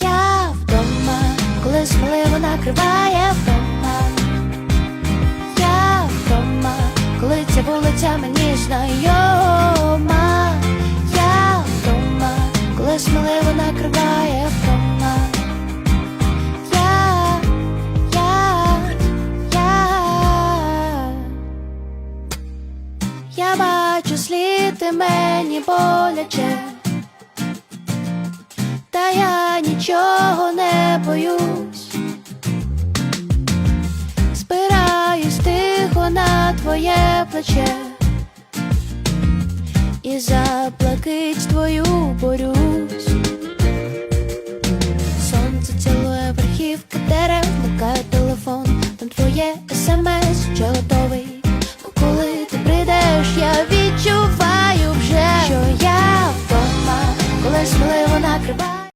Я вдома, коли сміливо накриває вдома. Я вдома, коли ця вулиця мені знайома. Я вдома, коли сміливо накриває вдома. Я, я, я. Я бачу слід мені боляче. Та я нічого не боюсь, спираюсь тихо на твоє плече і заплакить твою борюсь. Сонце цілує верхівки дерев, мукає телефон, там твоє смс, ще готовий. Коли ти прийдеш, я відчуваю вже, що я вдома, коли сміливо накриваю.